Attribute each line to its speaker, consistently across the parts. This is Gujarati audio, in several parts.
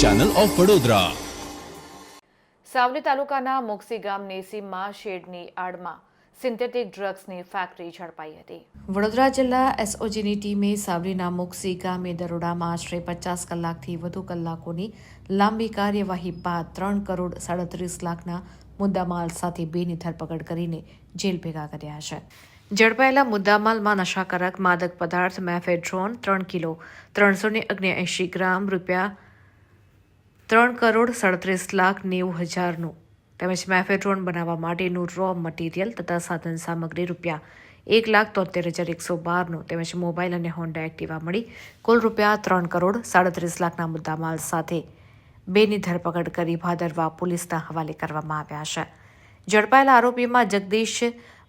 Speaker 1: ચેનલ ઓફ વડોદરા
Speaker 2: સાવલી તાલુકાના મોક્ષી ગામની સીમમાં શેડની આડમાં સિન્થેટિક ડ્રગ્સની ફેક્ટરી ઝડપાઈ હતી. વડોદરા જિલ્લા એસઓજીની ટીમે સાવલીના મોક્ષી ગામે દરોડામાં આશરે પચાસ કલાકથી વધુ કલાકોની લાંબી કાર્યવાહી બાદ ત્રણ કરોડ સાડત્રીસ લાખના મુદ્દામાલ સાથે બેની ધરપકડ કરીને જેલ ભેગા કર્યા છે. ઝડપાયેલા મુદ્દામાલમાં નશાકારક માદક પદાર્થ, મેફેડ્રોન, ત્રણ કિલો ત્રણસો ને એંશી ગ્રામ રૂપિયા, ત્રણ કરોડ સડત્રીસ લાખ નેવું હજારનું તેમજ મેફેડ્રોન બનાવવા માટેનું રો મટીરિયલ તથા સાધન સામગ્રી રૂપિયા એક લાખ તોતેર હજાર એકસો બારનું તેમજ મોબાઈલ અને હોન્ડા એક્ટિવા મળી કુલ રૂપિયા ત્રણ કરોડ સાડત્રીસ લાખના મુદ્દામાલ સાથે બેની ધરપકડ કરી ભાદરવા પોલીસના હવાલે કરવામાં આવ્યા છે. ઝડપાયેલા આરોપીમાં જગદીશ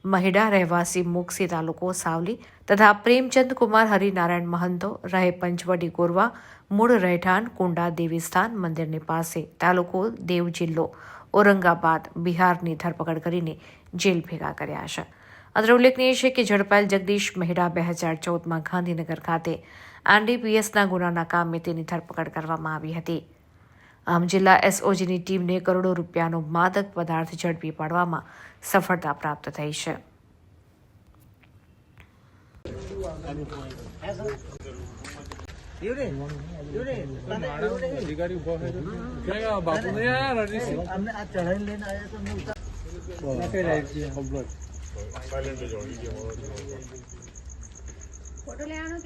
Speaker 2: મહિડા રહેવાસી મુક્ષી તાલુકો સાવલી તથા પ્રેમચંદ કુમાર, હરિનારાયણ મહંતો, રહે પંચવડી ગોરવા, મૂળ રહેઠાણ કુંડા દેવીસ્થાન મંદિરની પાસે. તાલુકો દેવ જિલ્લો, ઔરંગાબાદ, બિહારની ધરપકડ કરીને જેલ ભેગા કર્યા છે. અત્રે ઉલ્લેખનીય છે કે ઝડપાયેલ જગદીશ મહેડા બે હજાર ચૌદમાં ગાંધીનગર ખાતે આરડીપીએસના ગુનાના કામે તેની ધરપકડ કરવામાં આવી હતી. આમ જિલ્લા એસઓજીની ટીમને કરોડો રૂપિયાનો માદક પદાર્થ ઝડપી પાડવામાં સફળતા પ્રાપ્ત થઈ છે.
Speaker 3: ફોટો લેવાનો